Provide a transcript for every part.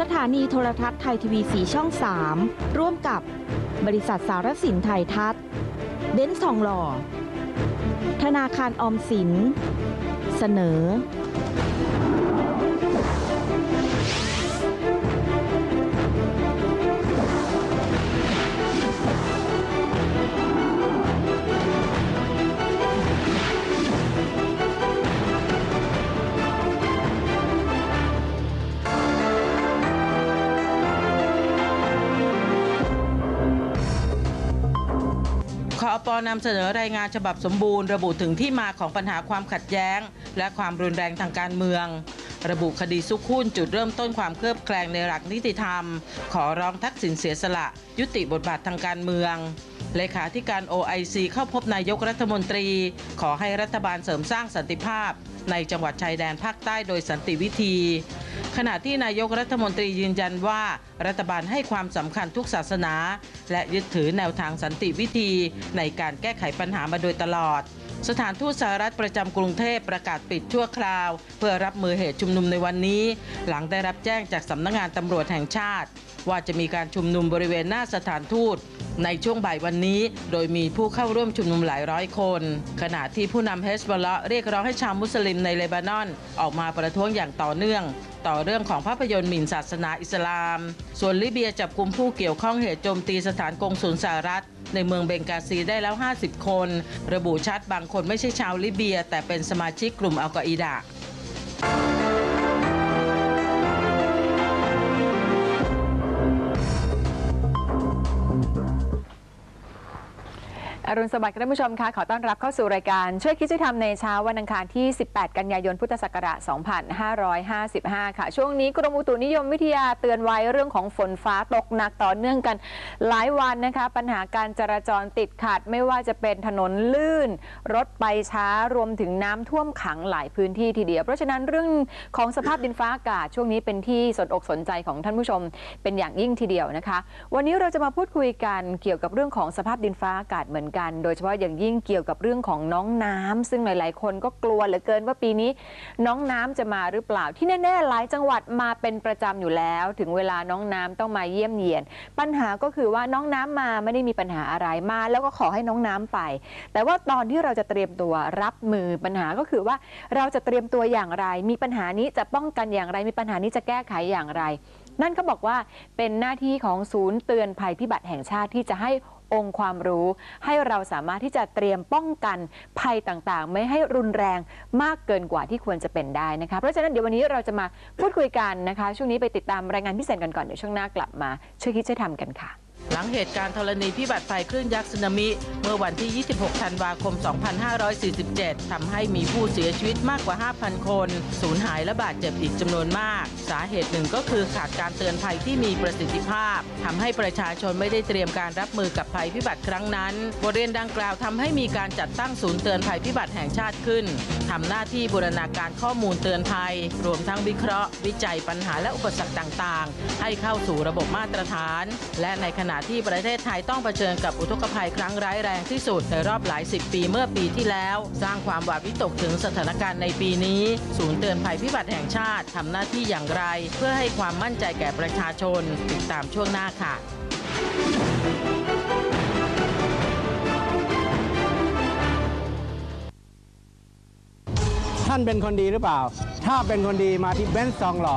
สถานีโทรทัศน์ไทยทีวีสีช่อง 3 ร่วมกับบริษัทสารสินไทยทัศน์เบนซ์ทองหล่อ ธนาคารออมสิน เสนอ ปอนำเสนอรายงานฉบับสมบูรณ์ระบุถึงที่มาของปัญหาความขัดแย้ง และความรุนแรงทางการเมือง ระบุคดีซุกหุ้นจุดเริ่มต้นความเคลือบแคลงในหลักนิติธรรม ขอร้องทักษิณเสียสละ ยุติบทบาททางการเมืองเลขาธิการ OIC เข้าพบนายกรัฐมนตรี ขอให้รัฐบาลเสริมสร้างสันติภาพ ในจังหวัดชายแดนภาคใต้โดยสันติวิธี ขณะที่นายกรัฐมนตรียืนยันว่า รัฐบาลให้ความสำคัญทุกศาสนา และยึดถือแนวทางสันติวิธีในการแก้ไขปัญหามาโดยตลอด สถานทูตสหรัฐประจำกรุงเทพประกาศปิดชั่วคราว เพื่อรับมือเหตุชุมนุมในวันนี้ หลังได้รับแจ้งจากสำนักงานตำรวจแห่งชาติ ว่าจะมีการชุมนุมบริเวณหน้าสถานทูต ในช่วงบ่ายวันนี้ โดยมีผู้เข้าร่วมชุมนุมหลายร้อยคน ขณะที่ผู้นำเฮสบอลเละเรียกร้องให้ชาวมุสลิมในเลบานอน ออกมาประท้วงอย่างต่อเนื่อง ต่อเรื่องของภาพยนตร์หมิ่นศาสนาอิสลาม ส่วนลิเบียจับกลุ่มผู้เกี่ยวข้องเหตุโจมตีสถานกงสุลสหรัฐในเมืองเบงกาซีได้แล้ว 50 คน ระบุชัดบางคนไม่ใช่ชาวลิเบีย แต่เป็นสมาชิกกลุ่มอัลกออิดะ อรุณสวัสดิ์ค่ะท่านผู้ชมคะขอต้อนรับเข้าสู่รายการช่วยคิดช่วยทำในเช้าวันอังคารที่ 18 กันยายนพุทธศักราช 2555 ค่ะ ช่วงนี้กรมอุตุนิยมวิทยาเตือนไว้เรื่องของฝนฟ้าตกหนักต่อเนื่องกันหลายวันนะคะ ปัญหาการจราจรติดขัด ไม่ว่าจะเป็นถนนลื่น รถไปช้ารวมถึงน้ำท่วมขังหลายพื้นที่ทีเดียว เพราะฉะนั้นเรื่องของสภาพดินฟ้าอากาศช่วงนี้เป็นที่สนอกสนใจของท่านผู้ชม เป็นอย่างยิ่งทีเดียวนะคะ วันนี้เราจะมาพูดคุยกันเกี่ยวกับเรื่องของสภาพดินฟ้าอากาศเหมือนกันโดยเฉพาะอย่างยิ่งเกี่ยวกับเรื่องของน้องน้ำซึ่งหลาย ๆ คนก็กลัวเหลือเกินว่าปีนี้น้องน้ำจะมาหรือเปล่า ที่แน่ ๆ หลายจังหวัดมาเป็นประจำอยู่แล้ว ถึงเวลาน้องน้ำต้องมาเยี่ยมเยียน ปัญหาก็คือว่าน้องน้ำมาไม่ได้มีปัญหาอะไรมา แล้วก็ขอให้น้องน้ำไป แต่ว่าตอนที่เราจะเตรียมตัวรับมือปัญหาก็คือว่าเราจะเตรียมตัวอย่างไร มีปัญหานี้จะป้องกันอย่างไร มีปัญหานี้จะแก้ไขอย่างไร นั่นก็บอกว่าเป็นหน้าที่ของศูนย์เตือนภัยพิบัติแห่งชาติที่จะให้ องค์ความรู้ ให้เราสามารถที่จะเตรียมป้องกันภัยต่างๆ ไม่ให้รุนแรงมากเกินกว่าที่ควรจะเป็นได้นะคะเพราะฉะนั้นเดี๋ยววันนี้เราจะมาพูดคุยกันนะคะ ช่วงนี้ไปติดตามรายงานพิเศษกันก่อนเดี๋ยวช่วงหน้ากลับมาช่วยคิดช่วยทำกันค่ะ หลังเหตุการณ์ธรณีพิบัติไฟคลื่นยักษ์สึนามิ เมื่อวันที่ 26 ธันวาคม 2547 ทำให้มีผู้เสียชีวิตมากกว่า 5,000 คน สูญหายและบาดเจ็บอีกจำนวนมาก สาเหตุหนึ่งก็คือขาดการเตือนภัยที่มีประสิทธิภาพ ทำให้ประชาชนไม่ได้เตรียมการรับมือกับภัยพิบัติครั้งนั้น บทเรียนดังกล่าวทำให้มีการจัดตั้งศูนย์เตือนภัยพิบัติแห่งชาติขึ้น ทำหน้าที่บูรณาการข้อมูลเตือนภัย รวมทั้งวิเคราะห์ วิจัยปัญหาและอุปสรรคต่าง ๆ ให้เข้าสู่ระบบมาตรฐาน และในขณะที่ประเทศไทยต้องเผชิญกับอุทกภัยครั้งร้ายแรงที่สุดในรอบหลายสิบปีเมื่อปีที่แล้ว สร้างความหวาดวิตกถึงสถานการณ์ในปีนี้ ศูนย์เตือนภัยพิบัติแห่งชาติทำหน้าที่อย่างไร เพื่อให้ความมั่นใจแก่ประชาชนติดตามช่วงหน้าค่ะท่านเป็นคนดีหรือเปล่า ถ้าเป็นคนดีมาที่เบนซ์ซองหล่อ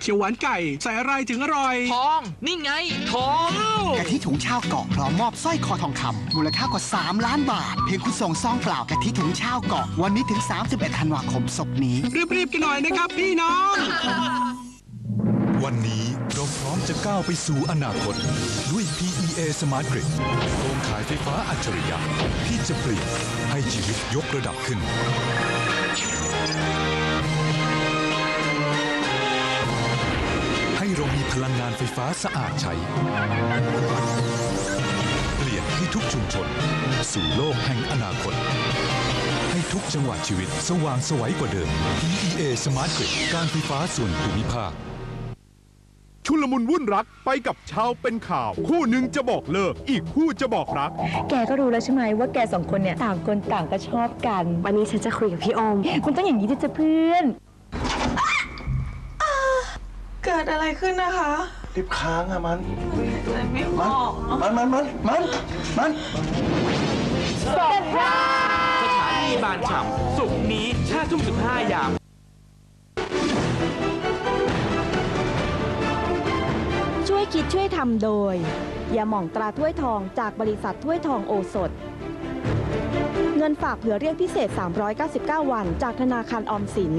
เขียวหวานไก่ ใส่อะไรถึงอร่อย ทอง นี่ไง ทอง กะทิถุงชาวเกาะพร้อมมอบสร้อยคอทองคำมูลค่ากว่า 3 ล้านบาท เพียงคุณส่งซองเปล่ากะทิถุงชาวเกาะวันนี้ถึง 31ธันวาคมศกนี้ รีบๆกันหน่อยนะครับพี่น้อง วันนี้เราพร้อมจะก้าวไปสู่อนาคต ด้วย PEA Smart Grid โครงข่ายไฟฟ้าอัจฉริยะที่จะเปลี่ยนให้ชีวิตยกระดับขึ้น พลังงานไฟฟ้าสะอาดใช้สู่โลกแห่งอนาคต ให้ทุกจังหวะชีวิตสว่างไสวัยกว่าเดิม PEA Smart Grid การไฟฟ้าส่วนภูมิภาคชุลมุนวุ่นรักไปกับชาวเป็นข่าว คู่หนึ่งจะบอกเลิก อีกคู่จะบอกรัก แกก็รู้แล้วใช่ไหมว่าแกสองคนเนี่ยต่างคนต่างก็ชอบกัน วันนี้ฉันจะคุยกับพี่อมมันต้องอย่างนี้ดิจะเพื่อน เกิดอะไรขึ้นนะคะลิฟต์ค้างอะมัน ไม่อมัน อกมัน มัน มัน มัน มัน สถานีบานฉ่ำสุกร์นี้5ทุ่ม15ยามช่วยคิดช่วยทำโดยยาหม่องตราถ้วยทองจากบริษัทถ้วยทองโอสถ เงินฝากเผื่อเรียกพิเศษ 399 วันจากธนาคารออมสิน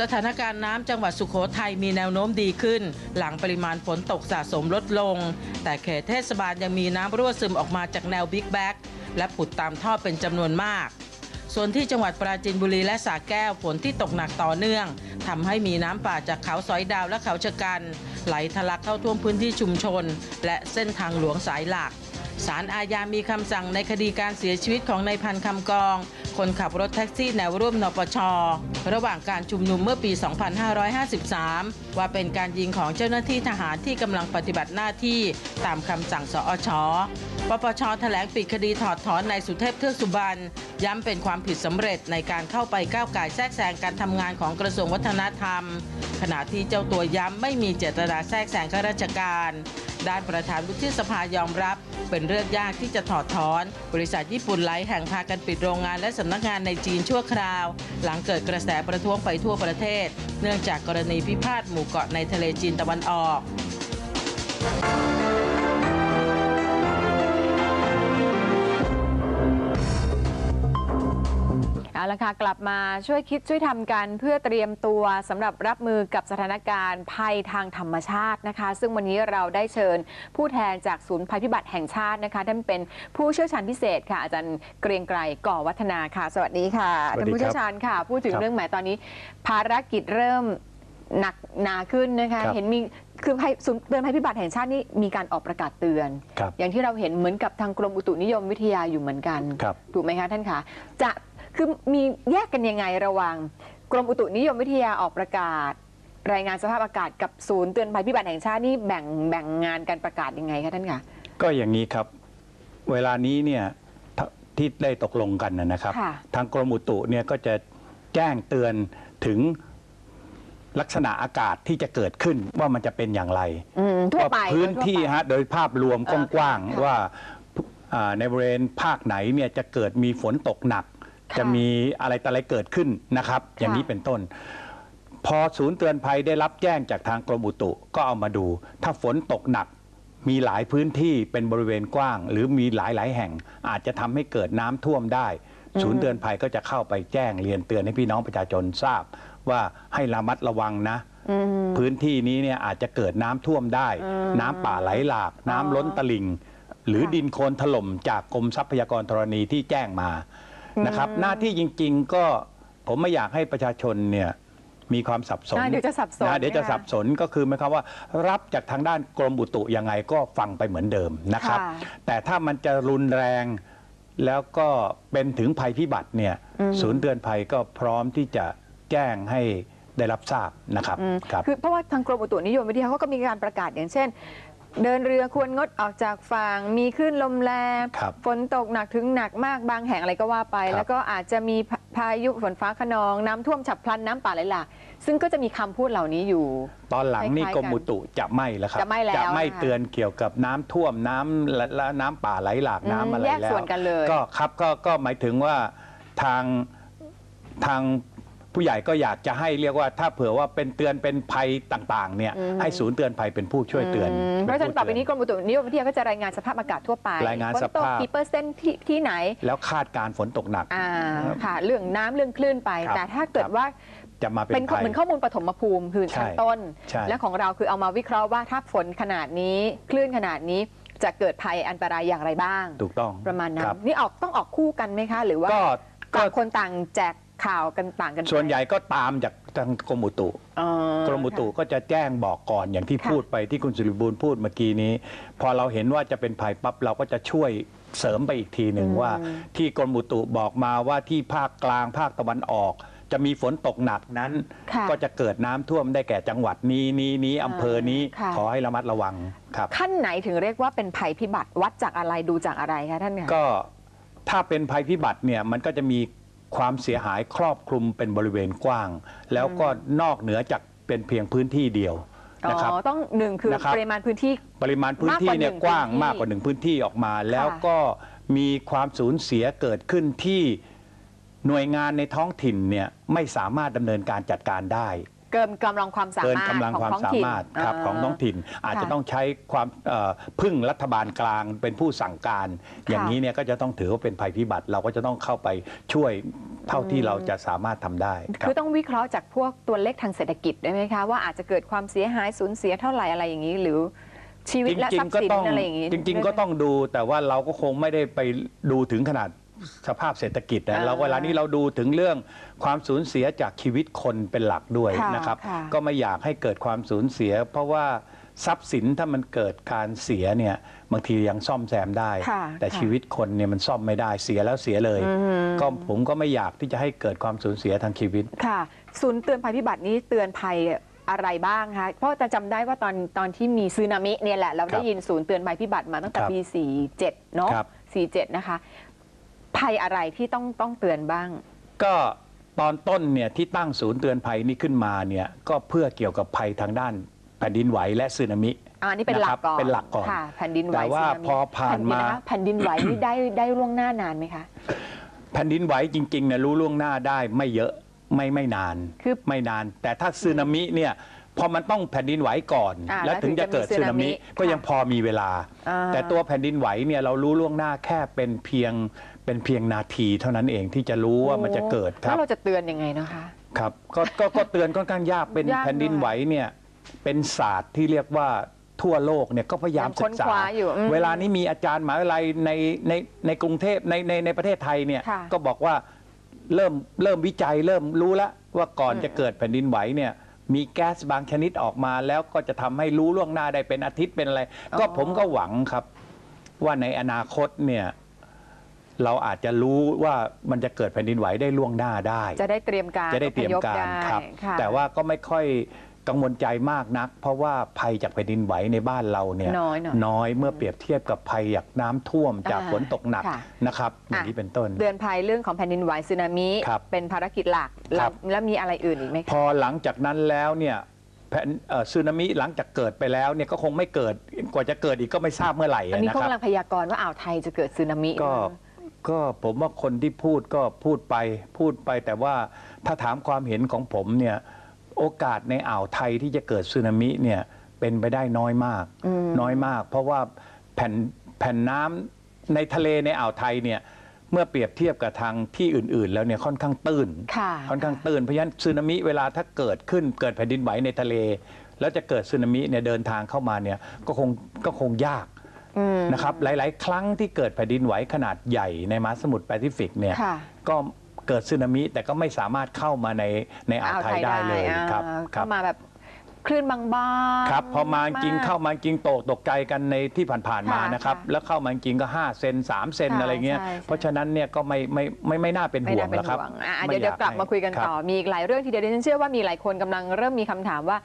สถานการณ์น้ำจังหวัดสุขโขทัยมีแนวโน้มดีขึ้น หลังปริมาณฝนตกสะสมลดลง แต่เขตเทศบาลยังมีน้ำรั่วซึมออกมาจากแนวบิ๊กแบ็กและผุดตามท่อเป็นจำนวนมาก ส่วนที่จังหวัดปราจีนบุรีและสระแก้วฝนที่ตกหนักต่อเนื่องทำให้มีน้ำป่าจากเขาสอยดาวและเขาชะกัน ไหลทะลักเข้าท่วมพื้นที่ชุมชน และเส้นทางหลวงสายหลักศาลอาญามีคำสั่งในคดีการเสียชีวิตของนายพันคำกอง คนขับรถแท็กซี่แนวร่วมนปช ระหว่างการชุมนุมเมื่อปี 2553 ว่าเป็นการยิงของเจ้าหน้าที่ทหารที่กำลังปฏิบัติหน้าที่ตามคำสั่งสอชปปชแถลงปิดคดีถอดถอนนายสุเทพเทือกสุบรรณย้ำเป็นความผิดสำเร็จในการเข้าไปก้าวไก่แทรกแซงการทำงานของกระทรวงวัฒนธรรม ขณะที่เจ้าตัวย้ำไม่มีเจตนาแทรกแซงข้าราชการ ด้านประธานวุฒิสภายอมรับ เป็นเรื่องยากที่จะถอดถอน บริษัทญี่ปุ่นหลายแห่งพากันปิดโรงงานและสำนักงานในจีนชั่วคราว หลังเกิดกระแสประท้วงไปทั่วประเทศ เนื่องจากกรณีพิพาทหมู่เกาะในทะเลจีนตะวันออก ละค่ะกลับมาช่วยคิดช่วยทำกันเพื่อเตรียมตัวสำหรับรับมือกับสถานการณ์ภัยทางธรรมชาตินะคะ ซึ่งวันนี้เราได้เชิญผู้แทนจากศูนย์ภัยพิบัติแห่งชาตินะคะท่านเป็นผู้เชี่ยวชาญพิเศษค่ะอาจารย์เกรียงไกรก่อวัฒนาค่ะ สวัสดีค่ะสวัสดีครับ ท่านผู้เชี่ยวชาญค่ะ พูดถึงครับเรื่องแหมตอนนี้ ภารกิจเริ่มหนักหนาขึ้นนะคะ ครับ เห็นมีคือภัยศูนย์เตือนภัยพิบัติแห่งชาตินี่มีการออกประกาศเตือน ครับ อย่างที่เราเห็นเหมือนกับทางกรมอุตุนิยมวิทยาอยู่เหมือนกัน ครับ ถูกไหมคะท่านคะจะ คือมีแยกกันยังไงระหว่างกรมอุตุนิยมวิทยาออกประกาศ รายงานสภาพอากาศกับศูนย์เตือนภัยพิบัติแห่งชาตินี่แบ่งแบ่งงานการประกาศยังไงคะท่านคะก็อย่างนี้ครับ เวลานี้เนี่ยทที่ได้ตกลงกันนะนะครับค่ะทางกรมอุตุเนี่ยก็จะแจ้งเตือนถึงลักษณะอากาศที่จะเกิดขึ้นว่ามันจะเป็นอย่างไรอืมทั่วไปว่าพื้นที่โดยทั่วไปฮะโดยภาพรวมเออกว้างค่ะๆว่าอ่าในบริเวณภาคไหนเนี่ยจะเกิดมีฝนตกหนักค่ะ จะมีอะไรต่ออะไรเกิดขึ้นนะครับ อย่างนี้เป็นต้น พอศูนย์เตือนภัยได้รับแจ้งจากทางกรมอุตุก็เอามาดู ถ้าฝนตกหนักมีหลายพื้นที่เป็นบริเวณกว้าง หรือมีหลายหลายๆแห่ง อาจจะทำให้เกิดน้ำท่วมได้ ศูนย์เตือนภัยก็จะเข้าไปแจ้งเรียนเตือนให้พี่น้องประชาชนทราบ ว่าให้ระมัดระวังนะอืมพื้นที่นี้เนี่ยอาจจะเกิดน้ำท่วมได้อืมน้ำป่าไหลหลาก น้ำล้นตลิ่ง หรือค่ะดินโคลนถล่มจากกรมทรัพยากรธรณีที่แจ้งมา นะครับ หน้าที่จริง ๆ ก็ผมไม่อยากให้ประชาชนเนี่ยมีความสับสนอ่าเดี๋ยวจะสับสนนะเดี๋ยวจะนะคะสับสนก็คือหมายความว่า รับจากทางด้านกรมอุตุยังไงก็ฟังไปเหมือนเดิมนะครับค่ะแต่ถ้ามันจะรุนแรงแล้วก็เป็นถึงภัยพิบัติเนี่ยอืมศูนย์เตือนภัยก็พร้อมที่จะแจ้งให้ได้รับทราบนะครับอืมครับคือเพราะว่าทางกรมอุตุนิยมวิทยาเขาก็มีการประกาศอย่างเช่น เดินเรือควรงดออกจากฝั่งมีคลื่นลมแรงครับฝนตกหนักถึงหนักมากบางแห่งอะไรก็ว่าไป ครับแล้วก็อาจจะมีพาพายุฝนฟ้าขนอง น้ำท่วมฉับพลันน้ำป่าไหลหลากซึ่งก็จะมีคำพูดเหล่านี้อยู่ ตอนหลังนี่คล้ายๆกรมอุตุจะไม่แล้วครับจะไม่แล้วจะไม่นะคะเตือนเกี่ยวกับน้ำท่วมน้ำและและน้ำป่าไหลหลากอืมน้ำอะไรแยกแล้วส่วนกันเลยก็ครับก็ก็หมายถึงว่าทางทาง ผู้ใหญ่ก็อยากจะให้เรียกว่าถ้าเผื่อว่าเป็นเตือนเป็นภัยต่างๆเนี่ยให้ศูนย์เตือนภัยเป็นผู้ช่วยเตือนมเพราะฉะนั้นต่อไปนี้กรมอุตุนิยมวิทยาก็จะรายงานสภาพอากาศทั่วไปรายงานฝนสตกภาพกี่เปอร์เซ็นต์ที่ที่ไหน แล้วคาดการณ์ฝนตกหนักอ่าค่ะเรื่องน้ำเรื่องคลื่นไปครับแต่ถ้าเกิดครับว่าจะมาเป็นเป็นภัยเหมือนข้อมูลปฐมภูมิคือชั้นใช่ต้นใช่และของเราคือเอามาวิเคราะห์ว่าถ้าฝนขนาดนี้คลื่นขนาดนี้จะเกิดภัยอันตรายอย่างไรบ้าง ถูกต้องประมาณนั้คนรับนี่ออกต้องออกคู่กันไหมคะ หรือว่าก็ก็ต่างคนต่างแจก ข่าวกันต่างกันไปส่วนใหญ่ก็ตามจากทางกรมอุตุอ๋อกรมอุตุก็จะแจ้งบอกก่อนอย่างที่ค่ะพูดไปที่คุณสุริบูลพูดเมื่อกี้นี้ พอเราเห็นว่าจะเป็นภัยปั๊บเราก็จะช่วยเสริมไปอีกทีหนึ่งว่า ที่กรมอุตุบอกมาว่าที่ภาคกลางภาคตะวันออก จะมีฝนตกหนักนั้นค่ะก็จะเกิดน้ำท่วมได้แก่จังหวัดนี้นี้นี้อำเภอนี้ค่ะขอให้ระมัดระวังครับขั้นไหนถึงเรียกว่าเป็นภัยพิบัติวัดจากอะไรดูจากอะไรคะท่านคะก็ถ้าเป็นภัยพิบัติเนี่ยมันก็จะมี ความเสียหายครอบคลุมเป็นบริเวณกว้าง แล้วก็นอกเหนือจากเป็นเพียงพื้นที่เดียวอ๋นะครับอต้องหนึ่งคือนะครับปริมาณพื้นที่ปริมาณพื้นที่เนี่ยมากกกว่าว้างหนึ่งมากกว่าหนึ่งพื้นที่ออกมา แล้วค่ะก็มีความสูญเสียเกิดขึ้นที่หน่วยงานในท้องถิ่นเนี่ยไม่สามารถดำเนินการจัดการได้ เกินกำลังความสาเกินมารถกำลังของความท้องสาถิ่นมารถครับของท้องถิ่น อาจจะค่ะต้องใช้ความเอ่อพึ่งรัฐบาลกลางเป็นผู้สั่งการ อย่างนี้เนี่ยก็จะต้องถือว่าเป็นภัยพิบัติเราก็จะต้องเข้าไปช่วยเท่าที่เราจะสามารถทำได้ครับ คือต้องวิเคราะห์จากพวกตัวเลขทางเศรษฐกิจได้ไหมคะ ว่าอาจจะเกิดความเสียหายสูญเสียเท่าไหร่อะไรอย่างนี้ หรือชีวิตและทรัพย์สินอะไรอย่างนี้จริง ๆ ก็ต้องดูแต่ว่าเราก็คงไม่ได้ไปดูถึงขนาด สภาพเศรษฐกิจนะอ่าเราเวลานี้เราดูถึงเรื่องความสูญเสียจากชีวิตคนเป็นหลักด้วยค่ะนะครับค่ะก็ไม่อยากให้เกิดความสูญเสีย เพราะว่าทรัพย์สินถ้ามันเกิดการเสียเนี่ยบางทียังซ่อมแซมได้ค่ะแต่ค่ะชีวิตคนเนี่ยมันซ่อมไม่ได้เสียแล้วเสียเลยอืมก็ผมก็ไม่อยากที่จะให้เกิดความสูญเสียทางชีวิตค่ะศูนย์เตือนภัยพิบัตินี้เตือนภัยอะไรบ้างคะเพราะจะจำได้ว่าตอนตอนที่มีซึนามิเนี่ยแหละเราได้ยินศูนย์เตือนภัยพิบัติมาตั้งแต่ครับปี 47 เนาะครับ47 นะคะ ภัยอะไรที่ต้องต้องเตือนบ้าง ก็ตอนต้นเนี่ยที่ตั้งศูนย์เตือนภัยนี้ขึ้นมาเนี่ยก็เพื่อเกี่ยวกับภัยทางด้านแผ่นดินไหวและสึนามิอ่านี่เป็นหลักก่อนะครับเป็นหลักก่อนค่ะแผ่นดินไหวแต่ว่าสึนมิพอผ่านมาแผ่ดิะคะแผ่นดินไหวนี่ได้ได้ล่วงหน้านานไหมคะ แผ่นดินไหวจริงๆเนี่ยรู้ล่วงหน้าได้ไม่เยอะไม่ไม่นานคือไม่นาน แต่ถ้าสึนามิเนี่ยพอมันต้องแผ่นดินไหวก่อนอ่าแล้วถึงจะเกิดแล้วถึงจะมีสึนามิสึนามิก็ยังพอมีเวลาอ่าแต่ตัวแผ่นดินไหวเนี่ยเรารู้ล่วงหน้าแค่เป็นเพียง เป็นเพียงนาทีเท่านั้นเองที่จะรู้ว่ามันจะเกิดคแล้รับวเราจะเตือนยังไงนะคะ ครับก็ก็ก็เตือนค่อนข้างยากเป็นยากแผ่นดินไหวเนี่ยเป็นศาสตร์ที่เรียกว่าทั่วโลกเนี่ยก็พยายามยังศึค้นกษา คว้าอยู่อืม เวลานี้มีอาจารย์มหาวิทยาลัยในในในกรุงเทพในในในประเทศไทยเนี่ยค่ะก็บอกว่าเริ่มเริ่มวิจัยเริ่มรู้แล้วว่าก่อนจะเกิดแผ่นดินไหวเนี่ยมีแก๊สบางชนิดออกมา แล้วก็จะทำให้รู้ล่วงหน้าได้เป็นอาทิตย์เป็นอะไร ก็ผมก็หวังครับ ว่าในอนาคตเนี่ย เราอาจจะรู้ว่ามันจะเกิดแผ่นดินไหวได้ล่วงหน้าได้ จะได้เตรียมการจะได้เตรียมการอพยพได้ครับค่ะแต่ว่าก็ไม่ค่อยกังวลใจมากนัก เพราะว่าภัยจากแผ่นดินไหวในบ้านเราเนี่ยน้อยหน่อยน้อยเมื่อเปรียบเทียบกับภัยจากน้ำท่วมจากอ่าฝนตกหนักค่ะนะครับอย่างนี้เป็นต้นเตือนภัยเรื่องของแผ่นดินไหวสึนามิครับเป็นภารกิจหลักคแล้รัวบแล้วมีอะไรอื่นอีกไหมพคะอหลังจากนั้นแล้วเนี่ยแผ่นเอ่อสึนามิหลังจากเกิดไปแล้วเนี่ยก็คงไม่เกิดกว่าจะเกิดอีกก็ไม่ทราบเมื่อไหร่อันนี้นะเขาครับกำลังพยากรณ์ว่าอ่าวไทยจะเกิดสึนามิก็ ก็ผมว่าคนที่พูดก็พูดไปพูดไป แต่ว่าถ้าถามความเห็นของผมเนี่ยโอกาสในอ่าวไทยที่จะเกิดสึนามิเนี่ยเป็นไปได้น้อยมากอืมน้อยมาก เพราะว่าแผ่นแผ่นน้ำในทะเลในอ่าวไทยเนี่ยเมื่อเปรียบเทียบกับทางที่อื่น ๆ แล้วเนี่ยค่อนข้างตื้นค่ะค่อนข้างตื้นเพราะฉะนั้นสึนามิเวลาถ้าเกิดขึ้นเกิดแผ่นดินไหวในทะเล แล้วจะเกิดสึนามิเนี่ยเดินทางเข้ามาเนี่ยก็คงก็คงยากอืม นะครับหลาย ๆ ครั้งที่เกิดแผ่นดินไหวขนาดใหญ่ในมหาสมุทรแปซิฟิกเนี่ยค่ะก็เกิดสึนามิแต่ก็ไม่สามารถเข้ามาในในอ่าวไทยได้เลยอ่าครับครัเข้าบมาแบบคลื่นบางๆครับพอมาจริงกเข้ามาจริงโตกตกใจกันในที่ผ่านๆมาค่ะนะครับค่ะแล้วเข้ามาจริงก็ 5 เซน3 เซนใช่อะไรเงี้ยใช่เพราะฉะนั้นเนี่ยก็ไม่ไม่ไม่ไม่น่าเป็นไม่ห่วน่างเป็นแล้วครับห่วงอะไม่เดี๋ยวเดี๋ยวอากกลับให้มาคุยกันรับต่อมีอีกหลายเรื่องทีเดียวดิฉันเชื่อว่ามีหลายคนกำลังเริ่มมีคำถามว่า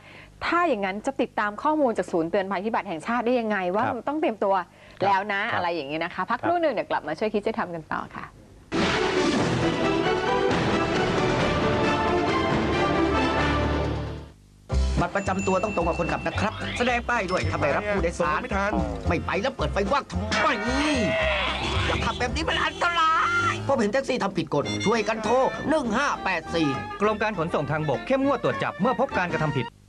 ถ้าอย่างนั้นจะติดตามข้อมูลจากศูนย์เตือนภัยพิบัติแห่งชาติได้ยังไง ว่าครับต้องเตรียมตัวครับแล้วนะ ครับอะไรอย่างนี้นะคะ พักครับครู่หนึ่งเดี๋ยวกลับมาช่วยคิดจะทำกันต่อค่ะ บัตรประจำตัวต้องตรงกับคนขับนะครับ แสดงป้ายด้วยถ้าไม่รับผู้โดยสาร ไม่ทัน ไม่ไปแล้วเปิดไฟว่างทำไมอย่าขับแบบนี้มันอันตรายพบเห็นแท็กซี่ทำผิดกฎช่วยกันโทร 1584กรมการขนส่งทางบกเข้มงวดตรวจจับเมื่อพบการกระทำผิด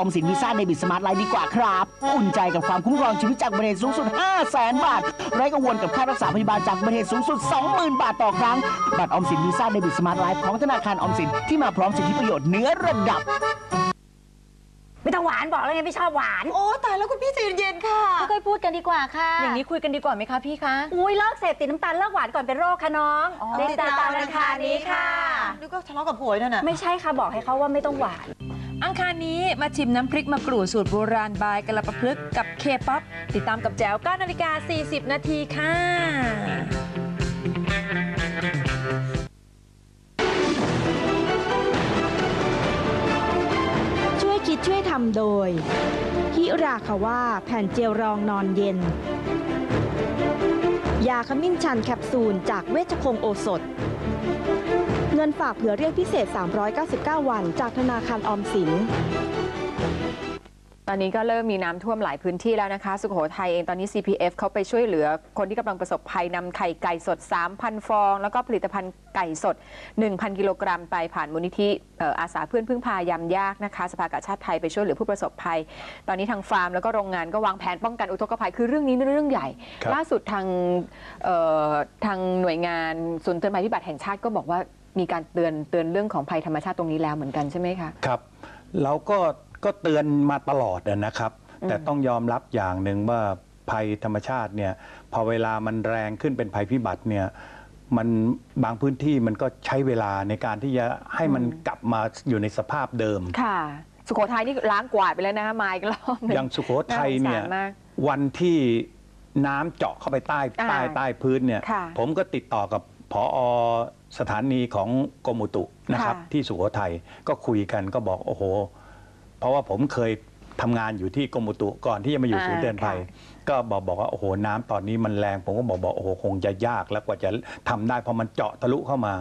ออมสินวีซ่าในบิตสมาร์ทไลฟ์ดีกว่าครับ อุ่นใจกับความคุ้มครองชีวิตจากอุบัติเหตุสูงสุด 5 0 0แสนบาท ไร้กังวลกับค่ารักษาพยาบาลจากอุบัติเหตุสูงสุด 20,000 บาทต่อครั้ง บัตรออมสินวีซ่าในบิตสมาร์ทไลฟ์ของธนาคารออมสินที่มาพร้อมสิทธิประโยชน์เหนือระดับ ไม่ต้องหวานบอกแล้วไงไม่ชอบหวาน โอ้ตายแล้วคุณพี่ใจเย็นๆค่ะ ค่อยๆพูดกันดีกว่าค่ะอย่างนี้คุยกันดีกว่าไหมคะพี่คะ อุ้ยเลิกเสพติดน้ำตาลเลิกหวานก่อนเป็นโรคค่ะน้องติติดดตาตามมราคานี้ค่ะนี่ก็ทะเลาะกับผัวนั่นน่ะ ไม่ใช่ค่ะบอกให้เขาว่าไม่ต้องหวานอังคาร นี้มาชิมน้ำพริกมะกรูดสูตรโบราณบายกะละปะพลึกกับเคป๊อปติดตามกับแจ๋ว9นาฬิกา 40 นาทีค่ะ ช่วยคิดช่วยทำโดย ฮิราคาว่าแผ่นเจลรองนอนเย็น ยาขมิ้นชันแคปซูลจากเวชพงโอสถ เงินฝากเผื่อเรียกพิเศษ 399 วัน จากธนาคารออมสินตอนนี้ก็เริ่มมีน้ำท่วมหลายพื้นที่แล้วนะคะ สุโขทัยเองตอนนี้ CPF เขาไปช่วยเหลือ คนที่กำลังประสบภัยนำไข่ไก่สด 3,000 ฟอง แล้วก็ผลิตภัณฑ์ไก่สด 1,000 กิโลกรัมไปผ่านมูลนิธิเอ่ออาสาเพื่อนพึ่งพายามยากนะคะสภากาชาติไทยไปช่วยเหลือผู้ประสบภัย ตอนนี้ทางฟาร์มแล้วก็โรงงานก็วางแผนป้องกันอุทกภัยคือเรื่องนี้เรื่องใหญ่ครับล่าสุดทางเอ่อทางหน่วยงานศูนย์เตือนภัยพิบัติแห่งชาติก็บอกว่า มีการเตือนเตือนเรื่องของภัยธรรมชาติตรงนี้แล้วเหมือนกันใช่ไหมคะ ครับ เราก็ก็เตือนมาตลอดอะนะครับอืมแต่ต้องยอมรับอย่างหนึ่งว่าภัยธรรมชาติเนี่ยพอเวลามันแรงขึ้นเป็นภัยพิบัติเนี่ยมันบางพื้นที่มันก็ใช้เวลาในการที่จะให้มันกลับมาอยู่ในสภาพเดิม ค่ะ สุโขทัยนี่ล้างกวาดไปแล้วนะคะมาอีกรอบหนึ่งอย่างสุโขทัยเนี่ยาสงสารมาก วันที่น้ำเจาะเข้าไปใต้อ่าใต้ใต้พื้นเนี่ย ค่ะ ผมก็ติดต่อกับ ผอสถานีของกรมอุตุนะครับค่ะที่สุโขทัยก็คุยกันก็บอกโอ้โห เพราะว่าผมเคยทำงานอยู่ที่กรมอุตุก่อนที่จะมาอยู่ศูนย์เตือนภัยก็บอกบอกว่าโอ้โหน้ำตอนนี้มันแรง ผมก็บอกบอกโอ้โหคงจะยากแล้วกว่าจะทำได้เพอมันเจาะทะลุเข้ามา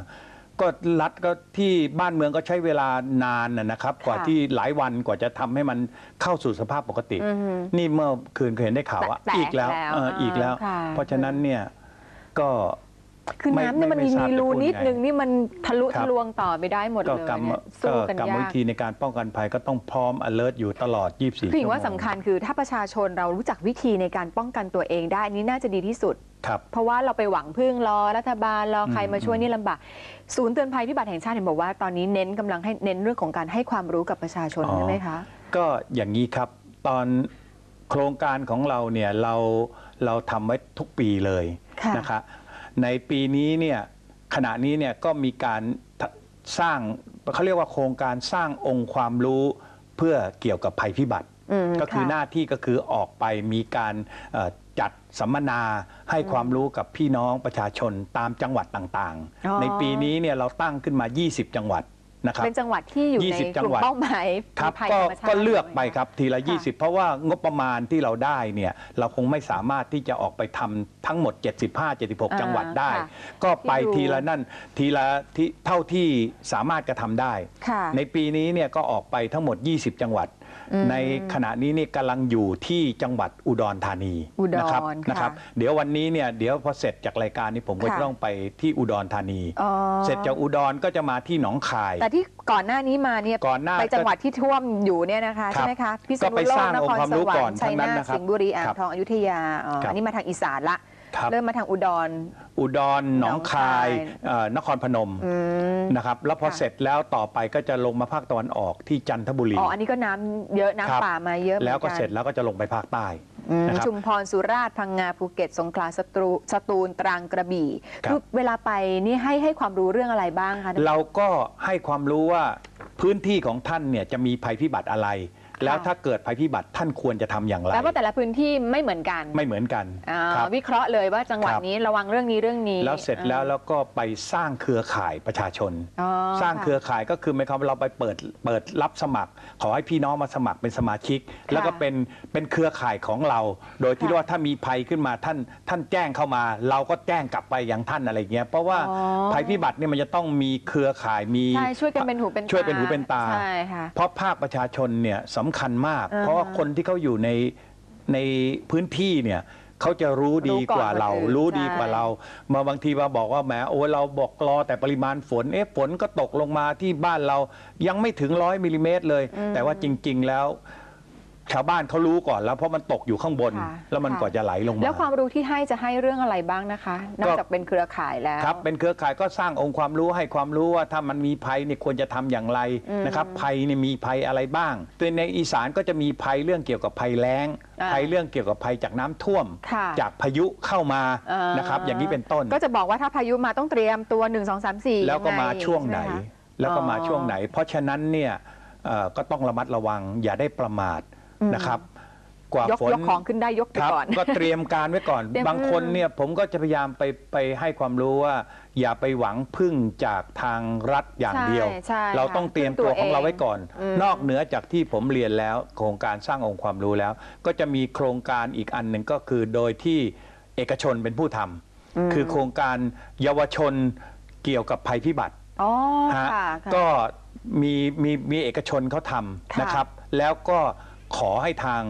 ก็รัฐก็ที่บ้านเมืองก็ใช้เวลานานนะนะครับ กว่าที่หลายวันกว่าจะทำให้มันเข้าสู่สภาพปกติอือฮึนี่เมื่อคืนเคยเห็นได้ข่าวว่าแตะอีกแล้วแล้วเอออีกแล้วค่ะเพราะฉะนั้นเนี่ยก็ คือน้ำเนี่ยมันไไมีทราบรูจะพูนิดไง นึงนี่มันทะลุครับ ทะลวงต่อไปได้หมดก็เลยกรรมเนี่ยก็สู้กันกรรมยาวิก ธีในการป้องกันภัยก็ต้องพร้อม alert อยู่ตลอด 24คือชั่วอย่างโมว่างสำคัญคือถ้าประชาชนเรารู้จักวิธีในการป้องกันตัวเองได้อันนี้น่าจะดีที่สุด ครับ เพราะว่าเราไปหวังพึ่งรอรัฐบาลรอใครอืม มาช่วยนี่ลำบากศูนย์เตือนภัยพิบัติแห่งชาติเห็นบอกว่าตอนนี้เน้นกำลังให้เน้นเรื่องของการให้ความรู้กับประชาชนอ๋อใช่ไหมคะ ก็อย่างนี้ครับ ตอนโครงการของเราเนี่ยเราเราทำไว้ทุกปีเลยค่ะ นะครับ ในปีนี้เนี่ยขณะนี้เนี่ยก็มีการทสร้างเขาเรียกว่าโครงการสร้างองค์ความรู้เพื่อเกี่ยวกับภัยพิบัติอืมก็คือค่ะหน้าที่ก็คือออกไปมีการเอ่อจัดสัมมนาให้ความรู้กับพี่น้องประชาชนตามจังหวัดต่างอ๋อๆในปีนี้เนี่ยเราตั้งขึ้นมา 20 จังหวัด นะครับ เป็นจังหวัดที่อยู่ใน20กลุ่มเป้าหมายครับภัยก็ธรรมชาติก็เลือกไปครับทีละ 20 เพราะว่างบประมาณที่เราได้เนี่ยเราคงไม่สามารถที่จะออกไปทำทั้งหมด 75 76 จังหวัดได้ค่ะก็ไปที่ดูทีละนั่นทีละที่เท่าที่สามารถกระทำได้ ค่ะ ในปีนี้เนี่ยก็ออกไปทั้งหมด 20 จังหวัดอืม ในขณะนี้นี่กำลังอยู่ที่จังหวัดอุดรธานีอุดรนะครับค่ะนะครับ เดี๋ยววันนี้เนี่ยเดี๋ยวพอเสร็จจากรายการนี้ผมก็ค่ะ จะต้องไปที่อุดรธานี อ๋อเสร็จจากอุดรก็จะมาที่หนองคาย แต่ที่ก่อนหน้านี้มาเนี่ยก่อนหน้าไปจังหวัดที่ท่วมอยู่เนี่ยนะคะครับใช่ไหมคะพิษก็ณุไปโลสกร้างนองคค์รความสรู้วรก่อรนค์ชัยทั้งนั้นนาทนะครับสิงห์บุรีอ่างครับทองอยุธยาอ๋อครับ อันนี้มาทางอีสานละ ครับ เริ่มมาทางอุดร อุดรหนองคาย เอ่อนครพนมอืม นะครับแล้วพอเสร็จแล้วต่อไปก็จะลงมาภาคตะวันออกที่จันทบุรี อ๋ออันนี้ก็น้ำเยอะครับน้ำป่ามาเยอะหมือนแล้วก็นเสร็จแล้วก็จะลงไปภาคใต้ อืมนะครับชุมพรสุราษฎร์พังงาภูเก็ต สงขลาสตรูสตูลตรังกระบี่ครับเวลาไปนี่ให้ให้ความรู้เรื่องอะไรบ้างคะ เราก็ให้ความรู้ว่าพื้นที่ของท่านเนี่ยจะมีภัยพิบัติอะไร แล้วถ้าเกิดภัยพิบัติท่านควรจะทำอย่างไรแปลว่าแต่ละพื้นที่ไม่เหมือนกันไม่เหมือนกันอ่าครับ วิเคราะห์เลยว่าจังหวัดครับ นี้ระวังเรื่องนี้เรื่องนี้แล้วเสร็จแล้วแล้วก็ไปสร้างเครือข่ายประชาชน อ๋อสร้างค่ะเครือข่ายก็คือหมายความว่าเราไปเปิดเปิดรับสมัคร ขอให้พี่น้องมาสมัครเป็นสมาชิกแล้วก็เป็นเป็นเครือข่ายของเรา โดยที่ว่าถ้ามีภัยขึ้นมาท่านท่านแจ้งเข้ามา เราก็แจ้งกลับไปยังท่านอะไรเงี้ยเพราะว่าอ๋อ ภัยพิบัติเนี่ยมันจะต้องมีเครือข่ายมี ใช่ช่วยกันเป็นหูเป็นตาช่วยเป็นหูเป็นตา ใช่ค่ะ เพราะภาคประชาชนเนี่ยสำคัญมากอ่าฮะเพราะว่าคนที่เขาอยู่ในในพื้นที่เนี่ยเขาจะรู้ดีกว่าเรา รู้ก่อนคนอื่นรู้ดีกว่าใช่เรา มาบางทีมาบอกว่าแหมโอ้ยเราบอกรอแต่ปริมาณฝนเอ๊ะฝนก็ตกลงมาที่บ้านเรายังไม่ถึงร้อยมิลลิเมตรเลยอืมแต่ว่าจริง ๆ แล้ว ชาวบ้านเขารู้ก่อนแล้วเพราะมันตกอยู่ข้างบน ค่ะแล้วมันค่ะกว่าจะไหลลงมา แล้วความรู้ที่ให้จะให้เรื่องอะไรบ้างนะคะ นอกจากเป็นเครือข่ายแล้ว ครับเป็นเครือข่ายก็สร้างองค์ความรู้ให้ความรู้ว่าถ้ามันมีภัยเนี่ยควรจะทำอย่างไรอืมนะครับภัยเนี่ยมีภัยอะไรบ้างโดยในอีสานก็จะมีภัยเรื่องเกี่ยวกับภัยแล้ง อ่าภัยเรื่องเกี่ยวกับภัยจากน้ำท่วม ค่ะจากพายุเข้ามาอ่าน นะครับอย่างนี้เป็นต้น ก็จะบอกว่าถ้าพายุมาต้องเตรียมตัว 1 2 3 4แล้วก็มาช่วงไหน แล้วก็มาอ๋อช่วงไหน เพราะฉะนั้นเนี่ยเอ่อก็ต้องระมัดระวังอย่าได้ประมาทอืม นะครับกว่ายกฝนยกของขึ้นได้ยกไปครับก่อน ก็เตรียมการไว้ก่อน เตรียม บางคนเนี่ยผมก็จะพยายามไปไปให้ความรู้ว่า อย่าไปหวังพึ่งจากทางรัฐอย่างเดียว ใช่ใช่เราต้องเตรียมตัวของเราไว้ก่อน อืม นอกเหนือจากที่ผมเรียนแล้วโครงการสร้างองค์ความรู้แล้ว ก็จะมีโครงการอีกอันหนึ่งก็คือโดยที่เอกชนเป็นผู้ทำอืมคือโครงการเยาวชนเกี่ยวกับภัยพิบัติ อ๋อฮะค่ะค่ะ ก็มีมีมีเอกชนเขาทค่ะำนะครับ แล้วก็ ขอให้ทาง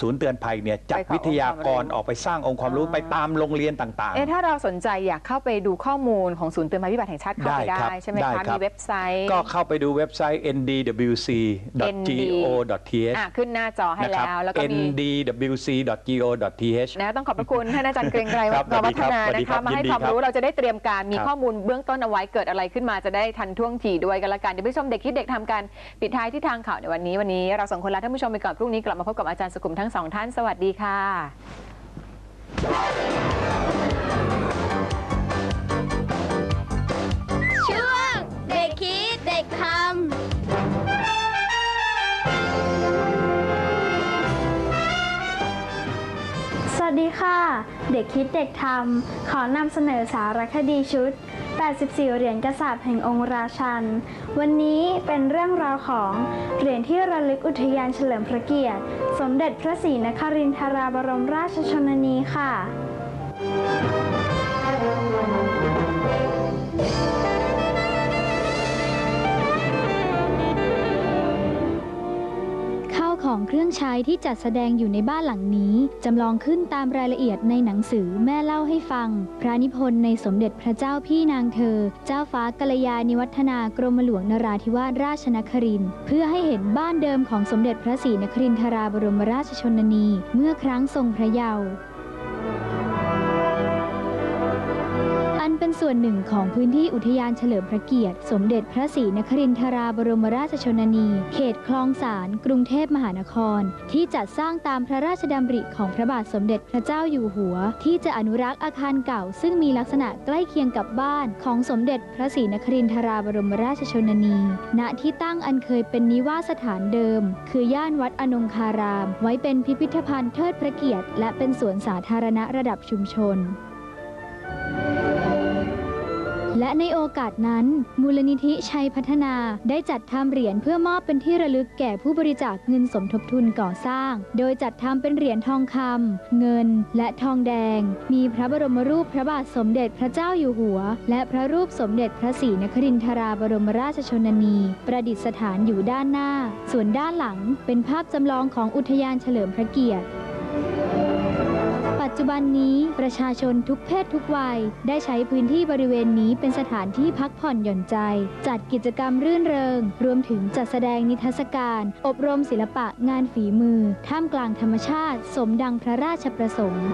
ศูนย์เตือนภัยเนี่ยจัดไปขอวิทยากรองค์ความรู้ออกไปสร้างองค์ความรู้อ๋อ ไปตามโรงเรียนต่าง เอ๊ะถ้าเราสนใจอยากเข้าไปดูข้อมูลของศูนย์เตือนภัยพิบัติแห่งชาติเข้าไปได้ได้ครับใช่ไหมได้คะ ครัมีบเว็บไซต์ๆ ก็เข้าไปดูเว็บไซต์ ndwc.go.th อะขึ้นหน้าจอให้นะครับแล้วแล้วก็มี ndwc.go.th นะต้องขอบพระคุณท่านอาจารย์เกรงไกรครับวัฒนาสวัสดีนะครัคะบมาให้ยินดีความครับรู้เราจะได้เตรียมการมีครับ ข้อมูลเบื้องต้นเอาไว้เกิดอะไรขึ้นมาจะได้ทันท่วงทีด้วยกันละกันเดี๋ยวผู้ชมเด็กคิดเด็กทำกันปิดท้ายที่ทางข่าวในวันนี้วันนี้เราสองคนลาท่านผู้ชมไปก่อนพรุ่งนี้กลับมาพบกับอาจารย์สุขุมทั้งสองท่าน สวัสดีค่ะ ช่วงเด็กคิดเด็กทำสวัสดีค่ะ เด็กคิดเด็กทำขอนำเสนอสารคดีชุด 84 เหรียญกษัตริย์แห่งองค์ราชัน วันนี้เป็นเรื่องราวของ เหรียญที่ระลึกอุทยานเฉลิมพระเกียรติ สมเด็จพระศรีนครินทราบรมราชชนนีค่ะ ของเครื่องใช้ที่จัดแสดงอยู่ในบ้านหลังนี้ จำลองขึ้นตามรายละเอียดในหนังสือแม่เล่าให้ฟัง พระนิพนธ์ในสมเด็จพระเจ้าพี่นางเธอ เจ้าฟ้ากัลยาณิวัฒนากรมหลวงนราธิวาสราชนครินเพื่อให้เห็นบ้านเดิมของสมเด็จพระศรีนครินทราบรมราชชนนี เมื่อครั้งทรงพระเยาว์ เป็นส่วนหนึ่งของพื้นที่อุทยานเฉลิมพระเกียรติ สมเด็จพระศรีนครินทราบรมราชชนนี เขตคลองสารกรุงเทพมหานคร ที่จัดสร้างตามพระราชดำริของพระบาทสมเด็จพระเจ้าอยู่หัว ที่จะอนุรักษ์อาคารเก่า ซึ่งมีลักษณะใกล้เคียงกับบ้านของสมเด็จพระศรีนครินทราบรมราชชนนี ณที่ตั้งอันเคยเป็นนิวาสถานเดิม คือย่านวัดอนงคาราม ไว้เป็นพิพิธภัณฑ์เทิดพระเกียรติ และเป็นสวนสาธารณะระดับชุมชน และในโอกาสนั้น มูลนิธิชัยพัฒนาได้จัดทำเหรียญเพื่อมอบเป็นที่ระลึกแก่ผู้บริจาคเงินสมทบทุนก่อสร้าง โดยจัดทำเป็นเหรียญทองคำเงิน และทองแดง มีพระบรมรูปพระบาทสมเด็จพระเจ้าอยู่หัว และพระรูปสมเด็จพระศรีนครินทราบรมราชชนนี ประดิษฐานอยู่ด้านหน้า ส่วนด้านหลังเป็นภาพจำลองของอุทยานเฉลิมพระเกียรติ จจุบันนี้ประชาชนทุกเพศทุกวัย ได้ใช้พื้นที่บริเวณนี้เป็นสถานที่พักผ่อนหย่อนใจ จัดกิจกรรมรื่นเริง รวมถึงจัดแสดงนิทรรศการ อบรมศิลปะงานฝีมือ ท่ามกลางธรรมชาติ สมดังพระราชประสงค์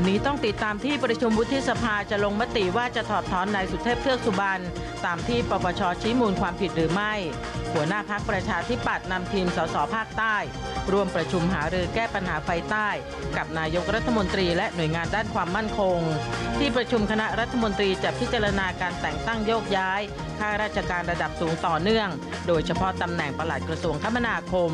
วันนี้ต้องติดตามที่ประชุมวุฒิสภาจะลงมติว่าจะถอดถอนนายสุเทพเทือกสุบรรณตามที่ปปชชี้มูลความผิดหรือไม่ หัวหน้าพักประชาธิปัตย์นำทีมสสภาคใต้ ร่วมประชุมหารือแก้ปัญหาไฟใต้ กับนายกรัฐมนตรีและหน่วยงานด้านความมั่นคง ที่ประชุมคณะรัฐมนตรีจะพิจารณาการแต่งตั้งโยกย้ายข้าราชการระดับสูงต่อเนื่อง โดยเฉพาะตำแหน่งปลัดกระทรวงคมนาคม